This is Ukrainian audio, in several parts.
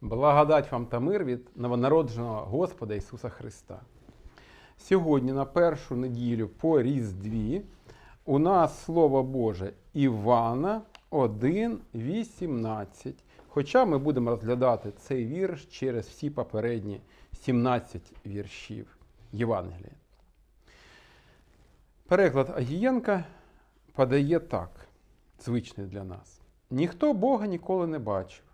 Благодать вам та мир від новонародженого Господа Ісуса Христа. Сьогодні, на першу неділю по Різдві, у нас Слово Боже Івана 1.18. Хоча ми будемо розглядати цей вірш через всі попередні 17 віршів Євангелія. Переклад Агієнка подає так, звичний для нас. Ніхто Бога ніколи не бачив.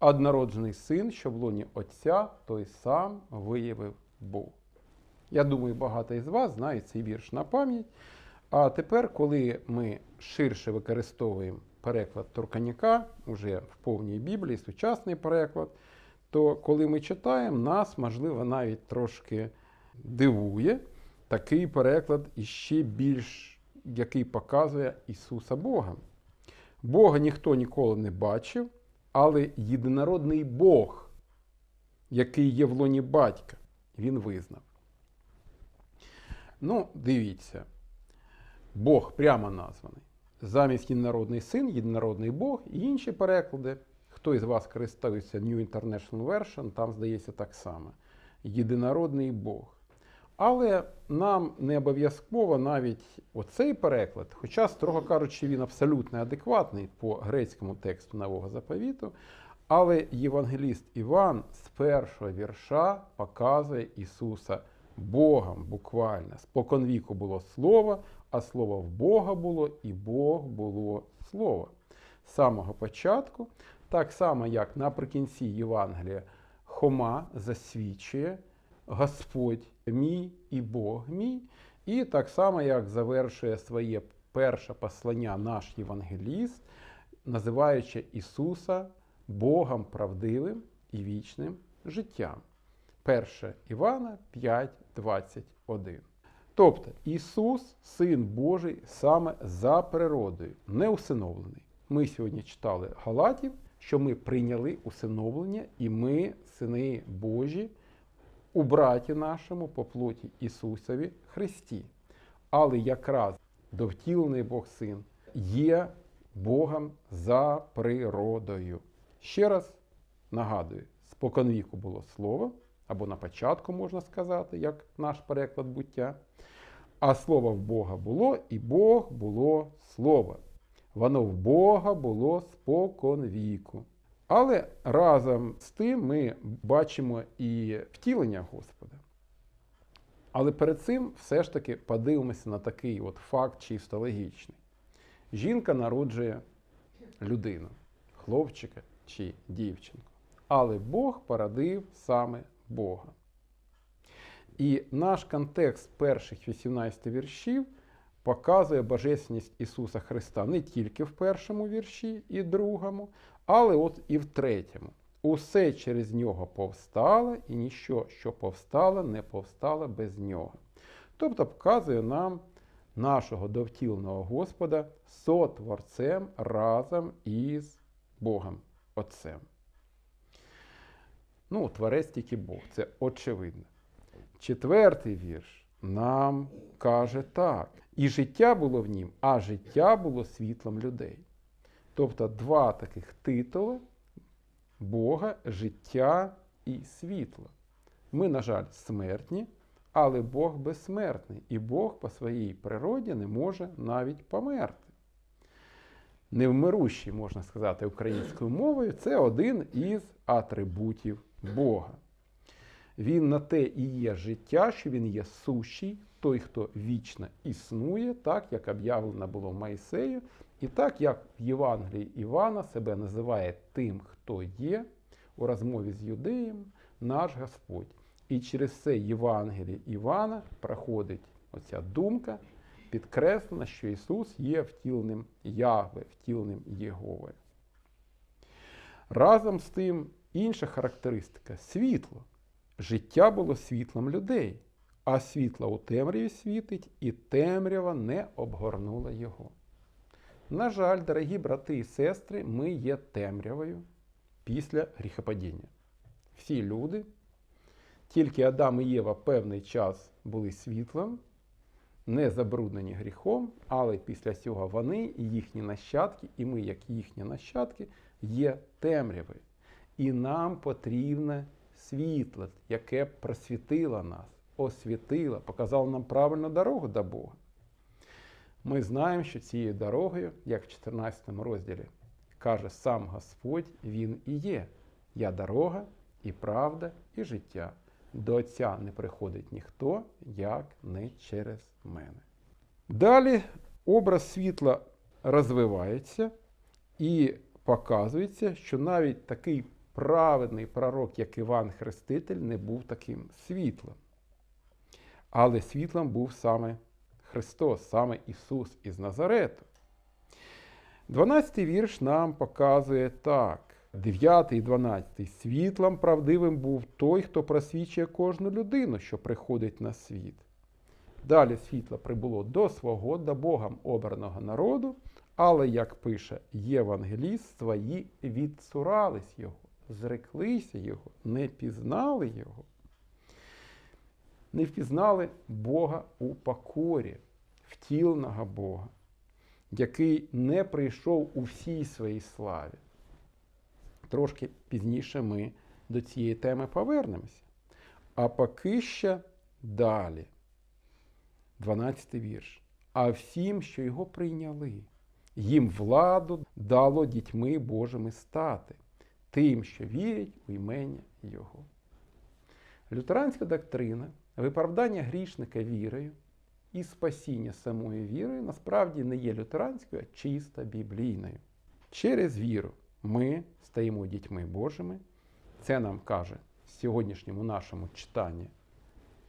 Однороджений син, що в лоні Отця, той сам виявив Бог. Я думаю, багато із вас знають цей вірш на пам'ять. А тепер, коли ми ширше використовуємо переклад Турканіка, уже в повній Біблії, сучасний переклад, то коли ми читаємо, нас, можливо, навіть трошки дивує такий переклад іще більш, який показує Ісуса Бога. Бога ніхто ніколи не бачив, але єдинородний Бог, який є в лоні батька, він визнав. Ну, дивіться, Бог прямо названий. Замість єдинородний син, єдинородний Бог і інші переклади. Хто із вас користується New International Version, там здається так само. Єдинородний Бог. Але нам не обов'язково навіть оцей переклад, хоча, строго кажучи, він абсолютно адекватний по грецькому тексту нового заповіту. Але євангеліст Іван з першого вірша показує Ісуса Богом буквально. Споконвіку було Слово, а Слово в Бога було, і Бог було Слово. З самого початку, так само, як наприкінці Євангелія Хома засвідчує Господь мій і Бог мій. І так само, як завершує своє перше послання наш євангеліст, називаючи Ісуса Богом правдивим і вічним життям. 1 Івана 5:21. Тобто Ісус, Син Божий, саме за природою, не усиновлений. Ми сьогодні читали Галатів, що ми прийняли усиновлення, і ми, сини Божі, у браті нашому по плоті Ісусові Христі. Але якраз довтілений Бог Син є Богом за природою. Ще раз нагадую, споконвіку було слово, або на початку можна сказати, як наш переклад буття. А слово в Бога було, і Бог було слово. Воно в Бога було споконвіку. Але разом з тим ми бачимо і втілення Господа. Але перед цим все ж таки подивимося на такий от факт чисто логічний. Жінка народжує людину, хлопчика чи дівчинку. Але Бог породив саме Бога. І наш контекст перших 18 віршів показує божественність Ісуса Христа не тільки в першому вірші і другому, але от і в третьому. Усе через нього повстало, і ніщо, що повстало, не повстало без нього. Тобто показує нам нашого довтіленого Господа сотворцем разом із Богом Отцем. Ну, творець тільки Бог, це очевидно. Четвертий вірш нам каже так. І життя було в нім, а життя було світлом людей. Тобто два таких титули Бога, життя і світло. Ми, на жаль, смертні, але Бог безсмертний, і Бог по своїй природі не може навіть померти. Невмирущий, можна сказати, українською мовою, це один із атрибутів Бога. Він на те і є життя, що він є сущий, той, хто вічно існує, так як об'явлено було Майсею, і так як в Євангелії Івана себе називає тим, хто є, у розмові з юдеєм, наш Господь. І через це Євангеліє Івана проходить оця думка, підкреслена, що Ісус є втіленим Ягве, втіленим Єгове. Разом з тим, інша характеристика світло. Життя було світлом людей, а світло у темряві світить, і темрява не обгорнула його. На жаль, дорогі брати і сестри, ми є темрявою після гріхопадіння. Всі люди, тільки Адам і Єва певний час були світлом, не забруднені гріхом, але після цього вони і їхні нащадки, і ми, як їхні нащадки, є темрявою. І нам потрібне світло, яке просвітило нас, освітило, показало нам правильну дорогу до Бога. Ми знаємо, що цією дорогою, як в 14 розділі, каже сам Господь, Він і є. Я дорога, і правда, і життя. До Отця не приходить ніхто, як не через мене. Далі образ світла розвивається і показується, що навіть такий праведний пророк, як Іван Хреститель, не був таким світлом. Але світлом був саме Христос, саме Ісус із Назарету. 12 вірш нам показує так. 9 і 12. Світлом правдивим був той, хто просвічує кожну людину, що приходить на світ. Далі світло прибуло до свого, до Богом обраного народу, але, як пише Євангеліст, свої відцурались його, зреклися його, не пізнали його. Не впізнали Бога у покорі, втіленого Бога, який не прийшов у всій своїй славі. Трошки пізніше ми до цієї теми повернемося. А поки ще далі. 12 вірш. А всім, що його прийняли, їм владу дало дітьми Божими стати, тим, що вірять у імення Його. Лютеранська доктрина виправдання грішника вірою і спасіння самою вірою насправді не є лютеранською, а чисто біблійною. Через віру ми стаємо дітьми Божими. Це нам каже в сьогоднішньому нашому читанні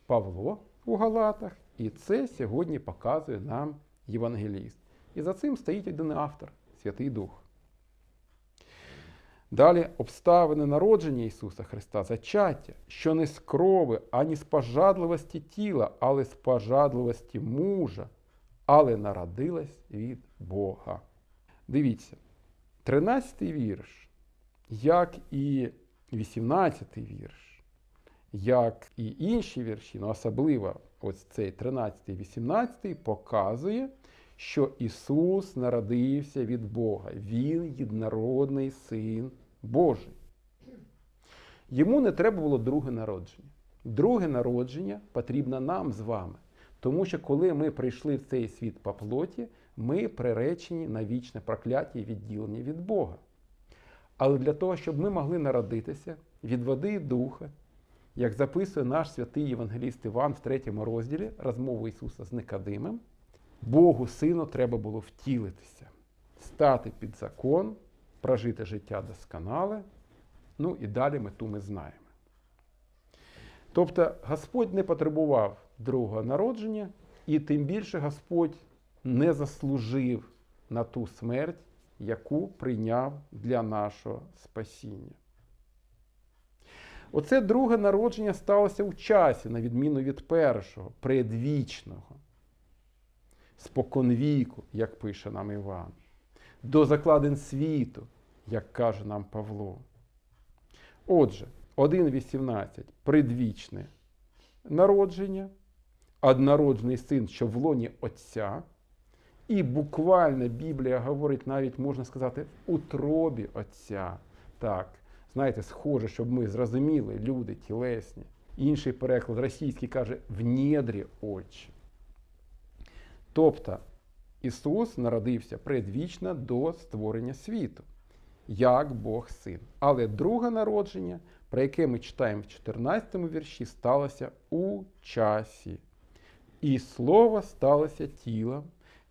Павло у Галатах, і це сьогодні показує нам Євангеліст. І за цим стоїть один автор Святий Дух. Далі обставини народження Ісуса Христа, зачаття, що не з крови, ані з пожадливості тіла, але з пожадливості мужа, але народилась від Бога. Дивіться, 13 вірш, як і 18 вірш, як і інші вірші, ну особливо ось цей 13 і 18 показує, що Ісус народився від Бога. Він єднородний син Божий. Йому не треба було друге народження. Друге народження потрібно нам з вами. Тому що коли ми прийшли в цей світ по плоті, ми приречені на вічне прокляття і відділення від Бога. Але для того, щоб ми могли народитися від води і духа, як записує наш святий Євангеліст Іван в третьому розділі розмову Ісуса з Никодимом, Богу Сину треба було втілитися, стати під закон, прожити життя досконале. Ну і далі мету ми знаємо. Тобто Господь не потребував другого народження, і тим більше Господь не заслужив на ту смерть, яку прийняв для нашого спасіння. Оце друге народження сталося у часі, на відміну від першого, предвічного, споконвіку, як пише нам Іван, до закладин світу, як каже нам Павло. Отже, 1.18 предвічне народження, однороджений син, що в лоні Отця. І буквально Біблія говорить, навіть можна сказати, в утробі Отця. Так, знаєте, схоже, щоб ми зрозуміли, люди тілесні. Інший переклад російський каже в недрі очі. Тобто Ісус народився предвічно до створення світу, як Бог син. Але друге народження, про яке ми читаємо в 14 вірші, сталося у часі. І слово сталося тілом,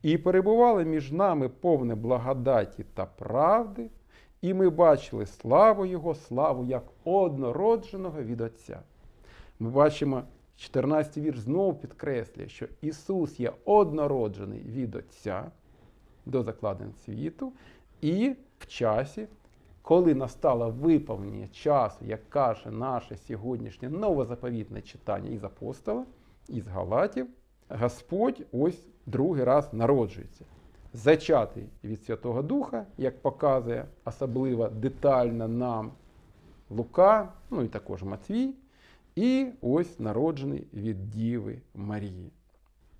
і перебувало між нами повне благодаті та правди, і ми бачили славу Його, славу як однородженого від Отця. Ми бачимо, 14 вірш знову підкреслює, що Ісус є однороджений від Отця до закладин світу, і в часі, коли настало виповнення часу, як каже наше сьогоднішнє новозаповітне читання із апостола, із Галатів, Господь ось другий раз народжується. Зачатий від Святого Духа, як показує особливо детально нам Лука, ну і також Матвій, і ось народжений від Діви Марії.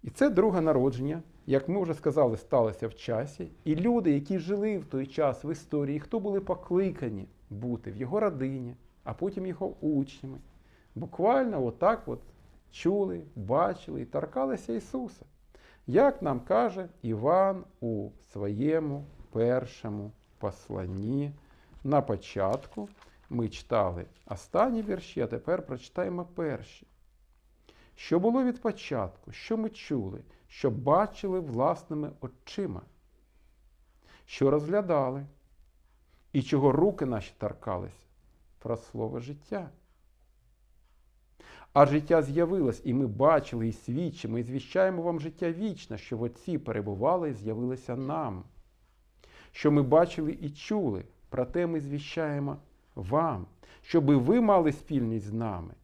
І це друге народження, як ми вже сказали, сталося в часі. І люди, які жили в той час в історії, хто були покликані бути в його родині, а потім його учнями. Буквально отак от чули, бачили і торкалися Ісуса. Як нам каже Іван у своєму першому посланні на початку, ми читали останні вірші, а тепер прочитаємо перші. Що було від початку, що ми чули, що бачили власними очима, що розглядали, і чого руки наші торкалися про слово життя. А життя з'явилось, і ми бачили, і свідчимо, і звіщаємо вам життя вічне, що в Отці перебували і з'явилося нам. Що ми бачили і чули, проте ми звіщаємо вам, щоби ви мали спільність з нами.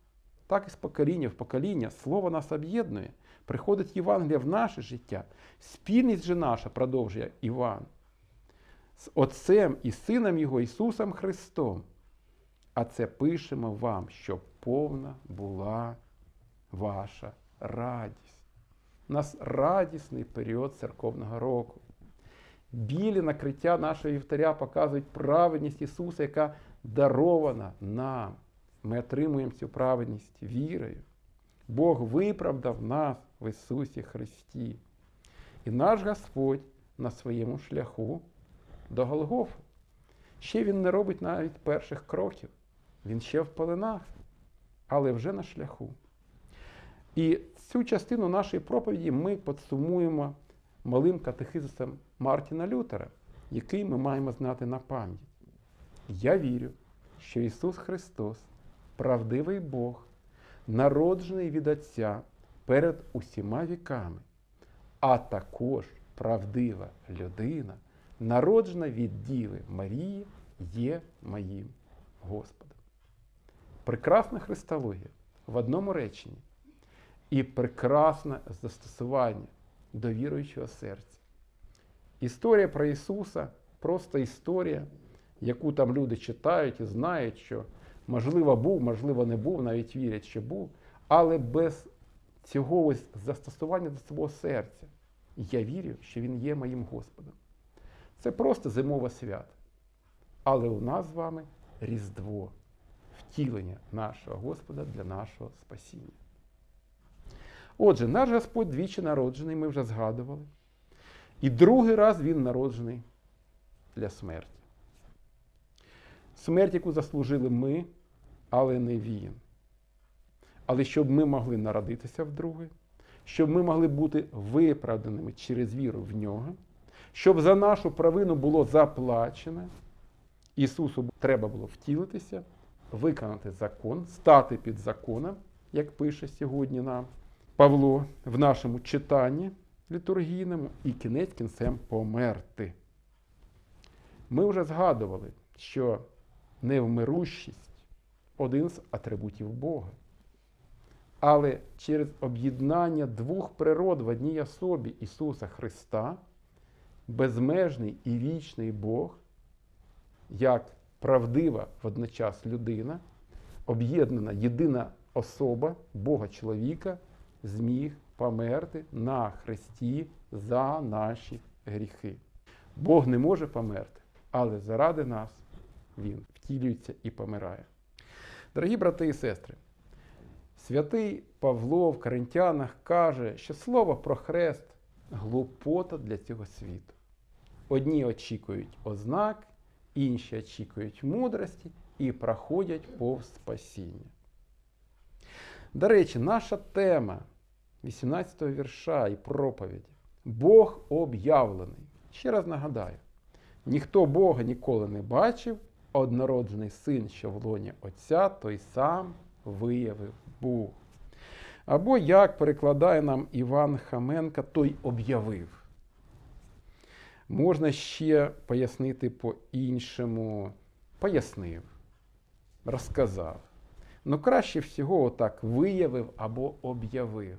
Так і з покоління в покоління слово нас об'єднує. Приходить Євангелія в наше життя. Спільність же наша, продовжує Іван, з Отцем і Сином Його Ісусом Христом. А це пишемо вам, щоб повна була ваша радість. У нас радісний період церковного року. Білі накриття нашого вівтаря показують праведність Ісуса, яка дарована нам. Ми отримуємо цю праведність вірою. Бог виправдав нас в Ісусі Христі. І наш Господь на своєму шляху до Голгофи. Ще Він не робить навіть перших кроків. Він ще в пеленах, але вже на шляху. І цю частину нашої проповіді ми підсумуємо малим катехизисом Мартіна Лютера, який ми маємо знати на пам'ять. Я вірю, що Ісус Христос, правдивий Бог, народжений від Отця перед усіма віками, а також правдива людина, народжена від Діви Марії, є моїм Господом. Прекрасна христологія в одному реченні і прекрасне застосування до віруючого серця. Історія про Ісуса просто історія, яку там люди читають і знають, що можливо був, можливо, не був, навіть вірять, що був, але без цього ось застосування до свого серця. Я вірю, що Він є моїм Господом. Це просто зимове свято. Але у нас з вами Різдво, втілення нашого Господа для нашого спасіння. Отже, наш Господь двічі народжений, ми вже згадували. І другий раз Він народжений для смерті. Смерть, яку заслужили ми, але не Він. Але щоб ми могли народитися вдруге, щоб ми могли бути виправданими через віру в нього, щоб за нашу провину було заплачено, Ісусу треба було втілитися, виконати закон, стати під законом, як пише сьогодні нам Павло в нашому читанні літургійному, і кінець кінцем померти. Ми вже згадували, що невмирущість один з атрибутів Бога. Але через об'єднання двох природ в одній особі Ісуса Христа, безмежний і вічний Бог, як правдива водночас людина, об'єднана єдина особа Бога чоловіка, зміг померти на Христі за наші гріхи. Бог не може померти, але заради нас Він втілюється і помирає. Дорогі брати і сестри, святий Павло в Коринтянах каже, що слово про хрест глупота для цього світу. Одні очікують ознак, інші очікують мудрості і проходять повз спасіння. До речі, наша тема 18-го вірша і проповіді Бог об'явлений. Ще раз нагадаю: ніхто Бога ніколи не бачив, однороджений син, що в лоні Отця, той сам виявив Бог. Або, як перекладає нам Іван Хаменка, той об'явив. Можна ще пояснити по-іншому. Пояснив, розказав. Ну, краще всього, отак виявив або об'явив.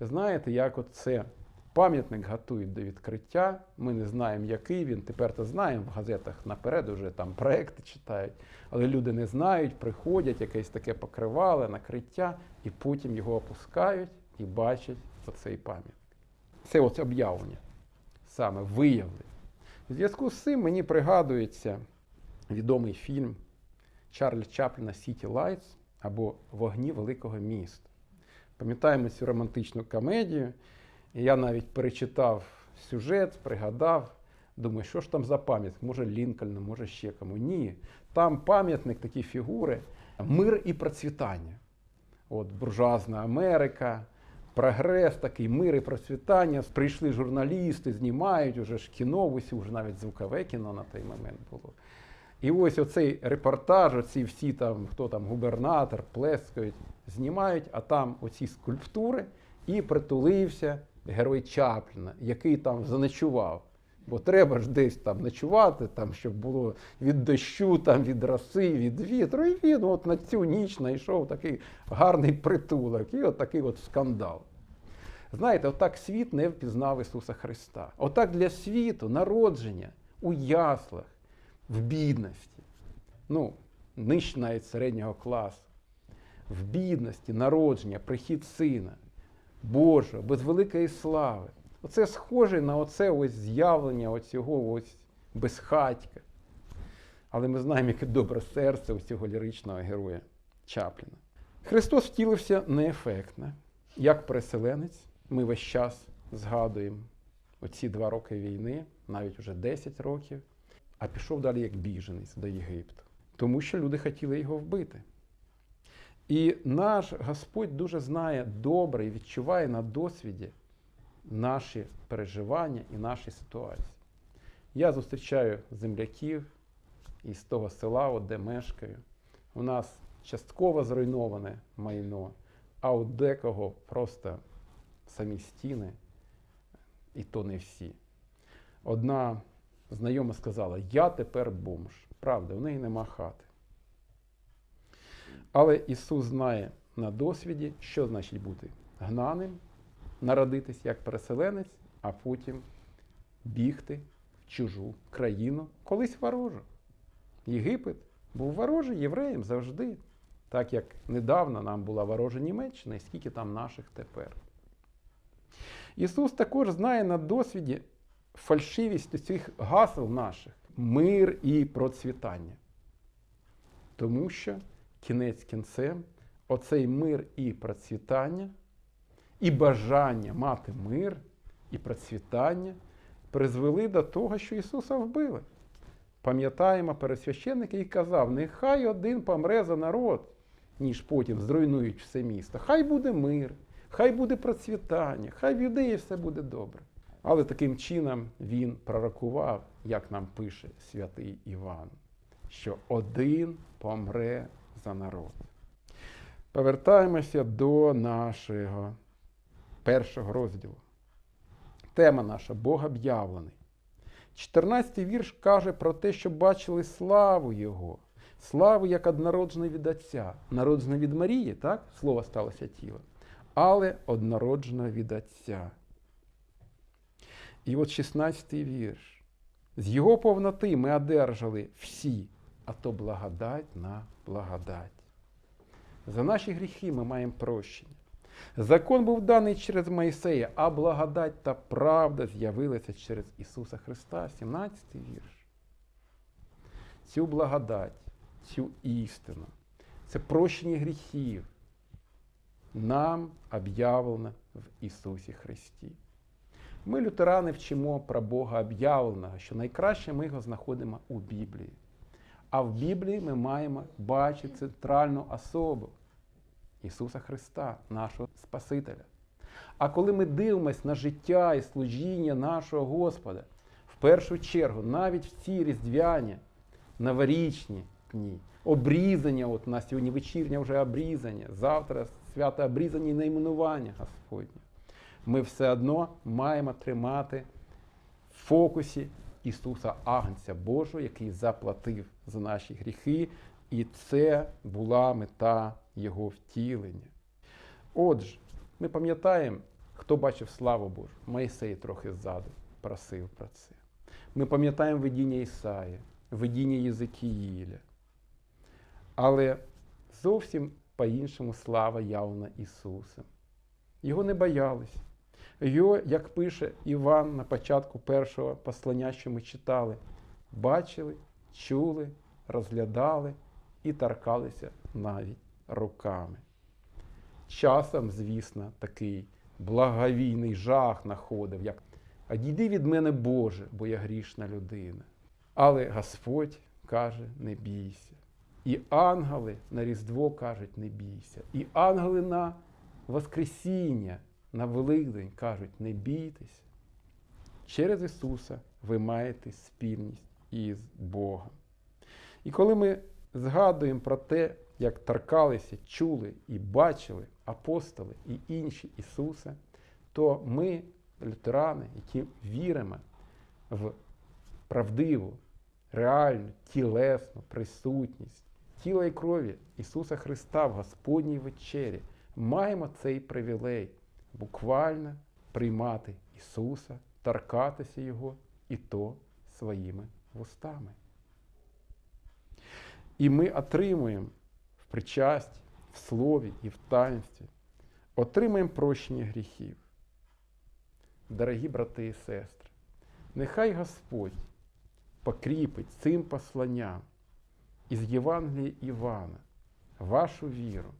Знаєте, як от це пам'ятник готують до відкриття. Ми не знаємо, який він. Тепер то знаємо, в газетах наперед вже там проекти читають, але люди не знають, приходять, якесь таке покривале, накриття, і потім його опускають і бачать оцей пам'ятник. Це ось об'явлення, саме виявлення. У зв'язку з цим мені пригадується відомий фільм Чарльза Чапліна City Lights або Вогні великого міста. Пам'ятаємо цю романтичну комедію. Я навіть перечитав сюжет, пригадав. Думаю, що ж там за пам'ятник? Може Лінкольну, може ще кому. Ні. Там пам'ятник, такі фігури, мир і процвітання. От буржуазна Америка, прогрес, такий мир і процвітання. Прийшли журналісти, знімають уже ж кіно, усі вже навіть звукове кіно на той момент було. І ось оцей репортаж, оці всі там, хто там губернатор, плескають, знімають, а там оці скульптури і притулився герой Чапліна, який там заночував. Бо треба ж десь там ночувати, там, щоб було від дощу, там, від роси, від вітру. І він от на цю ніч знайшов такий гарний притулок. І от такий от скандал. Знаєте, отак світ не впізнав Ісуса Христа. Отак для світу народження у яслах, в бідності, ну, нижче навіть середнього класу, в бідності, народження, прихід сина Божого, без великої слави. Оце схоже на оце ось з'явлення оцього ось безхатька. Але ми знаємо, яке добре серце у цього ліричного героя Чапліна. Христос втілився неефектно, як переселенець. Ми весь час згадуємо оці два роки війни, навіть вже 10 років, а пішов далі як біженець до Єгипту, тому що люди хотіли його вбити. І наш Господь дуже знає добре і відчуває на досвіді наші переживання і наші ситуації. Я зустрічаю земляків із того села, де мешкаю. У нас частково зруйноване майно, а у декого просто самі стіни, і то не всі. Одна знайома сказала: Я тепер бомж. Правда, в неї нема хати. Але Ісус знає на досвіді, що значить бути гнаним, народитись як переселенець, а потім бігти в чужу країну, колись ворожу. Єгипет був ворожий євреям завжди, так як недавно нам була ворожа Німеччина, і скільки там наших тепер. Ісус також знає на досвіді фальшивість цих гасел наших мир і процвітання. Тому що кінець кінцем, оцей мир і процвітання, і бажання мати мир і процвітання призвели до того, що Ісуса вбили. Пам'ятаємо, пересвященник і казав: нехай один помре за народ, ніж потім зруйнують все місто. Хай буде мир, хай буде процвітання, хай в юдеї все буде добре. Але таким чином він пророкував, як нам пише святий Іван, що один помре за народ. Повертаємося до нашого першого розділу. Тема наша Бог об'явлений. 14-й вірш каже про те, що бачили славу Його, славу як однороджений від Отця, народжений від Марії, так? Слово сталося тілом, але однородженого від Отця. І от 16-й вірш. З його повноти ми одержали всі, а то благодать на благодать. За наші гріхи ми маємо прощення. Закон був даний через Моїсея, а благодать та правда з'явилася через Ісуса Христа, 17 вірш. Цю благодать, цю істину, це прощення гріхів нам об'явлено в Ісусі Христі. Ми, лютерани, вчимо про Бога об'явленого, що найкраще ми його знаходимо у Біблії. А в Біблії ми маємо бачити центральну особу Ісуса Христа, нашого Спасителя. А коли ми дивимося на життя і служіння нашого Господа, в першу чергу, навіть в ці різдвяні, новорічні дні, обрізання, от у нас сьогодні вечірнє вже обрізання, завтра свято обрізання і найменування Господнє, ми все одно маємо тримати в фокусі Ісуса Агнця Божого, який заплатив за наші гріхи, і це була мета Його втілення. Отже, ми пам'ятаємо, хто бачив славу Божу. Моїсей трохи ззаду просив про це. Ми пам'ятаємо видіння Ісаї, видіння Єзикіїля. Але зовсім по-іншому слава явна Ісусом. Його не боялись. Його, як пише Іван на початку першого послання, що ми читали, бачили, чули, розглядали і торкалися навіть руками. Часом, звісно, такий благовійний жах находив, як «Одійди від мене, Боже, бо я грішна людина. Але Господь каже, не бійся. І ангели на Різдво кажуть, не бійся. І ангели на Воскресіння, на Великдень кажуть, не бійтеся. Через Ісуса ви маєте спільність із Богом. І коли ми згадуємо про те, як торкалися, чули і бачили апостоли і інші Ісуса, то ми, лютерани, які віримо в правдиву, реальну, тілесну присутність тіла і крові Ісуса Христа в Господній вечері, маємо цей привілей буквально приймати Ісуса, торкатися Його і то своїми вустами. І ми отримуємо в причасті, в слові і в таїнстві, отримаємо прощення гріхів. Дорогі брати і сестри, нехай Господь покріпить цим посланням із Євангелія Івана вашу віру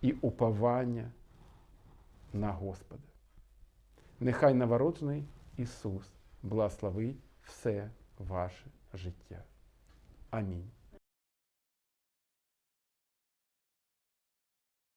і уповання на Господа. Нехай новороджений Ісус благословить все ваше життя. Амінь.